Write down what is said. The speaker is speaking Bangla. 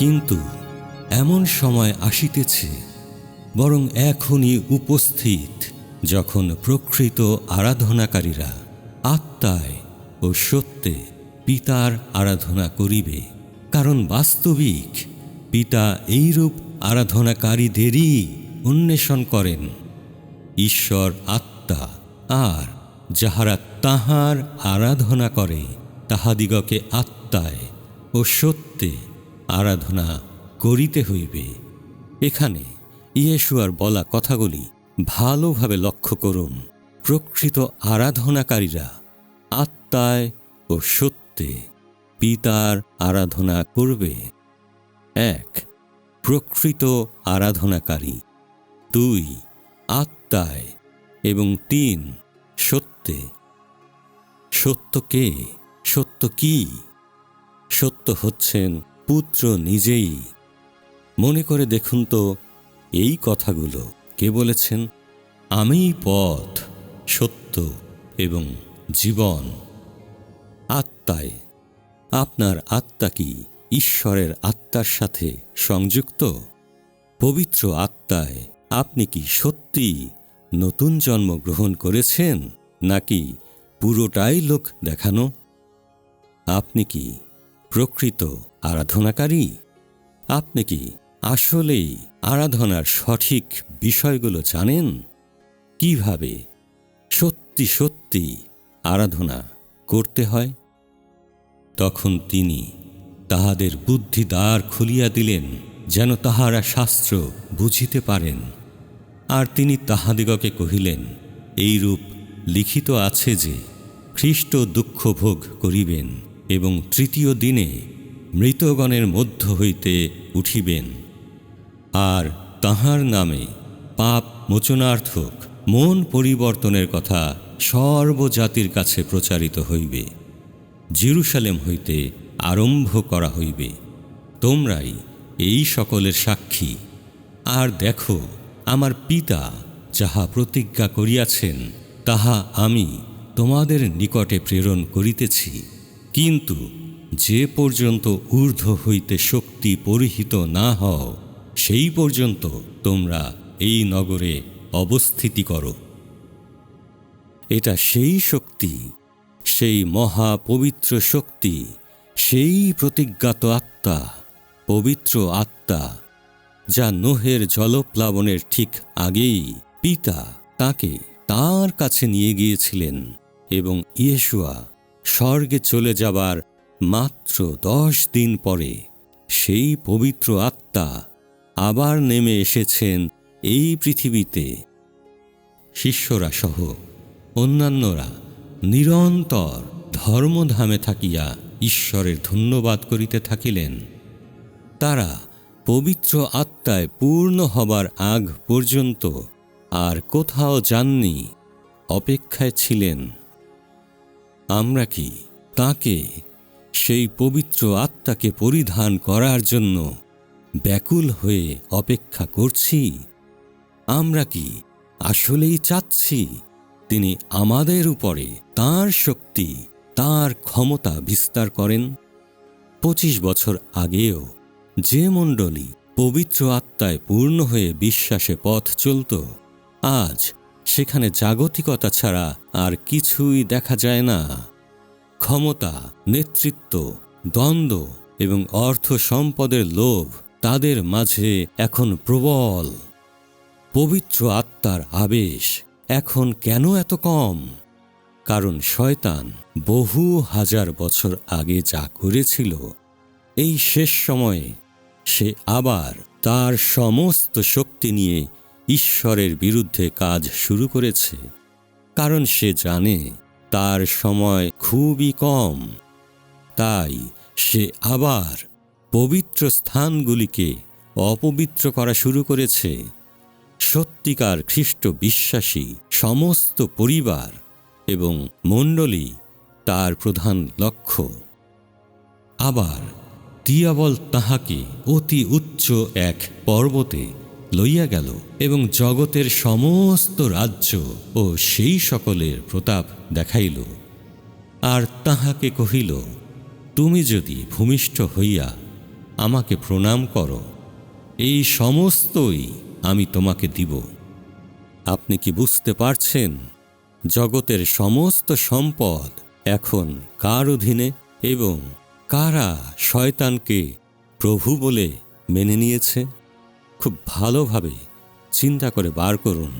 কিন্তু এমন সময় আসিতেছে, বরং এখনই উপস্থিত যখন প্রকৃত আরাধনাকারীরা আত্মায় ও সত্যে পিতার আরাধনা করিবে। কারণ বাস্তবিক পিতা এইরূপ আরাধনাকারীদেরই অন্বেষণ করেন। ঈশ্বর আত্মা আর যাহারা তাহার আরাধনা করে, তাহাদিগকে আত্মায় ও সত্যে আরাধনা করিতে হইবে। এখানে ইয়েশুয়ার বলা কথাগুলি ভালোভাবে লক্ষ্য করুন। প্রকৃত আরাধনাকারীরা আত্মায় ও সত্যে পিতার আরাধনা করবে। এক, প্রকৃত আরাধনাকারী। দুই, আত্মায় এবং তিন, সত্যে। সত্য কে? সত্য কি? সত্য হচ্ছেন পুত্র নিজেই। মনে করে দেখুন তো, এই কথাগুলো। কে বলেছেন? আমি পথ, সত্য এবং জীবন। আত্মায়। আপনার আত্মা কি ঈশ্বরের আত্মার সাথে সংযুক্ত? পবিত্র আত্মায় আপনি কি সত্যি নতুন জন্ম গ্রহণ করেছেন, নাকি পুরোটাই লোক দেখানো? আপনি কি প্রকৃত আরাধনাকারী? আপনি কি আসলেই আরাধনার সঠিক বিষয়গুলো জানেন? কীভাবে সত্যি সত্যি আরাধনা করতে হয়? তখন তিনি তাহাদের বুদ্ধি দ্বার খুলিয়া দিলেন, যেন তাহারা শাস্ত্র বুঝিতে পারেন। আর তিনি তাহাদিগকে কহিলেন, এইরূপ লিখিত আছে যে খ্রিস্ট দুঃখ ভোগ করিবেন। এবং তৃতীয় দিনে মৃতগণের মধ্য হইতে উঠিবেন। আর তাহার নামে পাপ মোচনার্থক, মন পরিবর্তনের কথা সর্বজাতির কাছে প্রচারিত হইবে। জিরুসালেম হইতে আরম্ভ করা হইবে। তোমরাই এই সকলের সাক্ষী। আর দেখো, আমার পিতা যাহা প্রতিজ্ঞা করিয়াছেন, তাহা আমি তোমাদের নিকটে প্রেরণ করিতেছি। কিন্তু যে পর্যন্ত ঊর্ধ্ব হইতে শক্তি পরিহিত না হও, সেই পর্যন্ত তোমরা এই নগরে অবস্থিতি করো। এটা সেই শক্তি, সেই মহা পবিত্র শক্তি, সেই প্রতিজ্ঞাত আত্মা, পবিত্র আত্মা, যা নোহের জলপ্লাবনের ঠিক আগেই পিতা তাকে তার কাছে নিয়ে গিয়েছিলেন এবং ইয়েশুয়া স্বর্গে চলে যাবার মাত্র দশ দিন পরে সেই পবিত্র আত্মা আবার নেমে এসেছেন এই পৃথিবীতে। শিষ্যরা সহ অন্যান্যরা নিরন্তর ধর্মধামে থাকিয়া ঈশ্বরের ধন্যবাদ করিতে থাকিলেন। তারা পবিত্র আত্মায় পূর্ণ হবার আগ পর্যন্ত আর কোথাও যাননি, অপেক্ষায় ছিলেন। আমরা কি তাকে, সেই পবিত্র আত্মাকে পরিধান করার জন্য ব্যাকুল হয়ে অপেক্ষা করছি? আমরা কি আসলেই চাচ্ছি তিনি আমাদের উপরে তার শক্তি, তার ক্ষমতা বিস্তার করেন? পঁচিশ বছর আগেও যে মণ্ডলী পবিত্র আত্মায় পূর্ণ হয়ে বিশ্বাসে পথ চলত, আজ সেখানে জাগতিকতা ছাড়া আর কিছুই দেখা যায় না। ক্ষমতা, নেতৃত্ব, দ্বন্দ্ব এবং অর্থ সম্পদের লোভ তাদের মাঝে এখন প্রবল। পবিত্র আত্মার আবেশ এখন কেন এত কম? কারণ শয়তান বহু হাজার বছর আগে যা করেছিল, এই শেষ সময়ে সে আবার তার সমস্ত শক্তি নিয়ে ঈশ্বরের বিরুদ্ধে কাজ শুরু করেছে, কারণ সে জানে তার সময় খুবই কম। তাই সে আবার পবিত্র স্থানগুলিকে অপবিত্র করা শুরু করেছে। সত্যিকার খ্রিস্ট বিশ্বাসী সমস্ত পরিবার এবং মণ্ডলী তার প্রধান লক্ষ্য। আবার দিয়াবল তাহাকে অতি উচ্চ এক পর্বতে লইয়া গেল এবং জগতের সমস্ত রাজ্য ও সেই সকলের প্রতাপ দেখাইল। আর তাহাকে কহিল, তুমি যদি ভূমিষ্ঠ হইয়া আমাকে প্রণাম করো, এই সমস্তই আমি তোমাকে দিব। আপনি কি বুঝতে পারছেন, জগতের সমস্ত সম্পদ এখন কার অধীনে এবং কারা শয়তানকে প্রভু বলে মেনে নিয়েছে? খুব ভালোভাবে চিন্তা করে বার করুন।